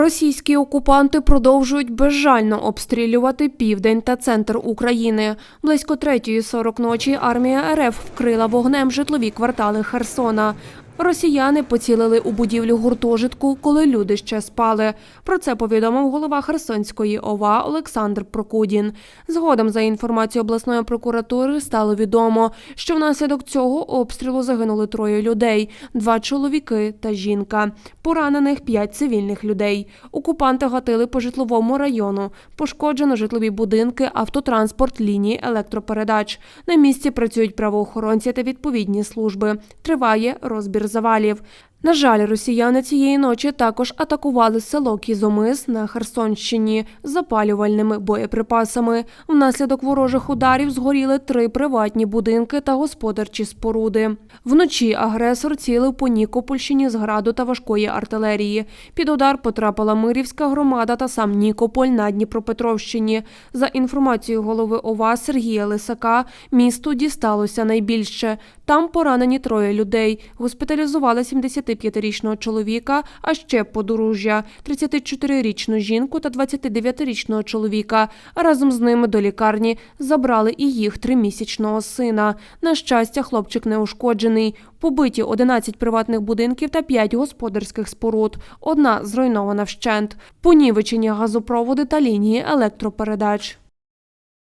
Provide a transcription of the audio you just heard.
Російські окупанти продовжують безжально обстрілювати південь та центр України. Близько 3.40 ночі армія РФ вкрила вогнем житлові квартали Херсона. Росіяни поцілили у будівлю гуртожитку, коли люди ще спали. Про це повідомив голова Херсонської ОВА Олександр Прокудін. Згодом, за інформацією обласної прокуратури, стало відомо, що внаслідок цього обстрілу загинули троє людей: два чоловіки та жінка. Поранених п'ять цивільних людей. Окупанти гатили по житловому району. Пошкоджено житлові будинки, автотранспорт, лінії електропередач. На місці працюють правоохоронці та відповідні служби. Триває розбір завалів. На жаль, росіяни цієї ночі також атакували село Кізомис на Херсонщині запалювальними боєприпасами. Внаслідок ворожих ударів згоріли три приватні будинки та господарчі споруди. Вночі агресор цілив по Нікопольщині з граду та важкої артилерії. Під удар потрапила Мирівська громада та сам Нікополь на Дніпропетровщині. За інформацією голови ОВА Сергія Лисака, місту дісталося найбільше. Там поранені троє людей. Госпіталізували 75-річного чоловіка, а ще подружжя, 34-річну жінку та 29-річного чоловіка. Разом з ними до лікарні забрали і їх тримісячного сина. На щастя, хлопчик не ушкоджений. Побиті 11 приватних будинків та 5 господарських споруд. Одна зруйнована вщент. Понівечені газопроводи та лінії електропередач.